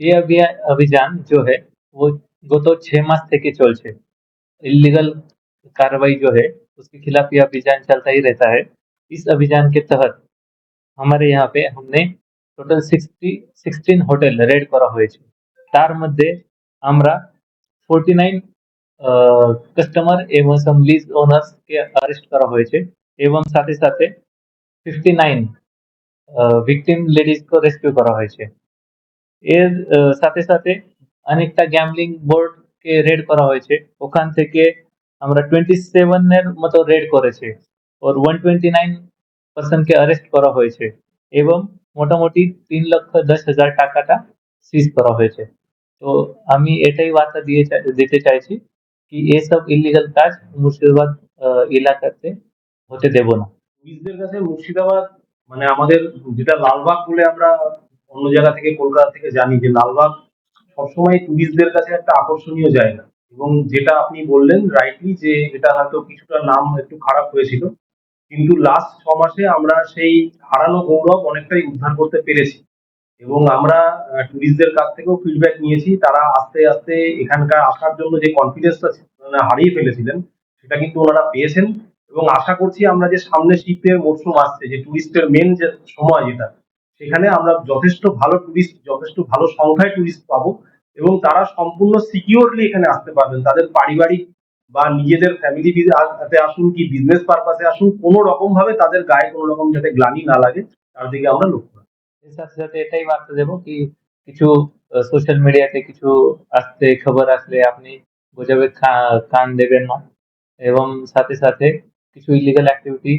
ये अभी अभियान जो है वो गत छह मास থেকে চলছে इलीगल कार्रवाई जो है उसके खिलाफ ये अभियान चलता ही रहता है इस अभियान के तहत हमारे यहाँ पे हमने total sixty sixteen hotel raid করা হয়েছে তার মধ্যে আমরা ফোরটি নাইন কাস্টমার এবং সাম লিজ ওনার্স কে অ্যারেস্ট করা হয়েছে এবং সাথে সাথে ফিফটি নাইন ভিকটিম লেডিজ को রেস্কিউ করা হয়েছে এর সাথে সাথে অনেকটা গ্যামলিং বোর্ড কে রেড করা হয়েছে। ওখান থেকে আমরা টোয়েন্টি সেভেন এর মতো রেড করেছে। ওর ওয়ান টোয়েন্টি নাইন পার্সন কে অ্যারেস্ট করা হয়েছে এবং মোটামুটি তিন লক্ষ দশ হাজার টাকাটা সিজ করা হয়েছে। তো আমি এটাই বার্তা দিয়ে দিতে চাইছি কি এসব ইলিগাল কাজ মুর্শিদাবাদ এলাকাতে হতে দেব না। টুরিস্টদের কাছে মুর্শিদাবাদ মানে আমাদের যেটা লালবাগ বলে আমরা অন্য জায়গা থেকে কলকাতা থেকে জানি যে লালবাগ সবসময় টুরিস্টদের কাছে একটা আকর্ষণীয় জায়গা। এবং যেটা আপনি বললেন রাইটলি যে এটা হয়তো কিছুটা নাম একটু খারাপ হয়েছিল, কিন্তু লাস্ট ছ মাসে আমরা সেই হারানো গৌরব অনেকটাই উদ্ধার করতে পেরেছি। এবং আমরা টুরিস্টদের কাছ থেকেও ফিডব্যাক নিয়েছি, তারা আস্তে আস্তে এখানকার আসার জন্য যে কনফিডেন্সটা হারিয়ে ফেলেছিলেন, সেটা কিন্তু ওনারা পেয়েছেন। এবং আশা করছি আমরা যে সামনে শীতের মরশুম আসছে, যে টুরিস্টের মেন যে সময় যেটা সেখানে আমরা যথেষ্ট ভালো টুরিস্ট যথেষ্ট ভালো সংখ্যায় টুরিস্ট পাবো এবং তারা সম্পূর্ণ সিকিউরলি এখানে আসতে পারবেন তাদের পারিবারিক বা নিজেদের ফ্যামিলি তে আসুন কি বিজনেস পারপাসে আসুন, কোনো রকম ভাবে তাদের গায়ে কোনো রকম যাতে গ্লানি না লাগে, তার দিকে আমরা লক্ষ্য। এর সাথে সাথে এটাই বার্তা দেবো কি, কিছু সোশ্যাল মিডিয়াতে কিছু আসতে খবর আসলে আপনি বোঝাবে কান দেবেন না এবং সাথে সাথে কিছু ইলিগাল অ্যাক্টিভিটি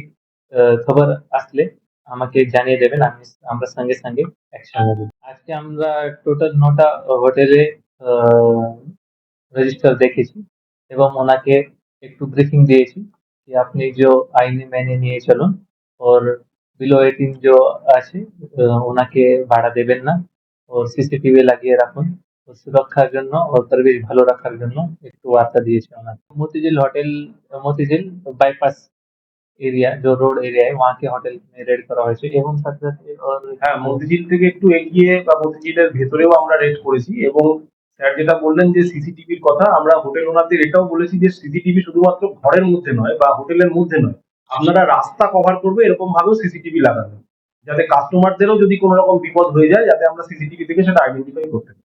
খবর আসলে আমাকে জানিয়ে দেবেন আমি আমরা সঙ্গে সঙ্গে অ্যাকশন নেব আজকে আমরা টোটাল নটা হোটেলে রেজিস্টার দেখেছি এবং ওনাকে একটু ব্রিফিং দিয়েছি कि আপনি जो আইনি মেনে নিয়ে চলুন और বিলো এইটিন जो আছে আহ, ওনাকে ভাড়া দেবেন না ও সিসিটিভি লাগিয়ে রাখুন ও সুরক্ষার জন্য ও পরিবেশ ভালো রাখার জন্য একটু বার্তা দিয়েছে ওনাকে Motijheel hotel Motijheel bypass area जो रोड एरिया है वहाँ के होटल में रेड करा হয়েছে এবং সাথে সাথে और হ্যাঁ মতিঝিল থেকে একটু এগিয়ে বা মতিঝিলের ভেতরেও আমরা রেড করেছি এবং স্যার যেটা বললেন যে সিসিটিভির কথা আমরা হোটেল ওনারদের এটাও বলেছি যে সিসিটিভি শুধুমাত্র ঘরের মধ্যে নয় বা হোটেলের মধ্যে নয় আপনারা রাস্তা কভার করবে এরকম ভাবেও সিসিটিভি লাগাবেন যাতে কাস্টমারদেরও যদি কোনো রকম বিপদ হয়ে যায় যাতে আমরা সিসিটিভি থেকে সেটা আইডেন্টিফাই করতে পারি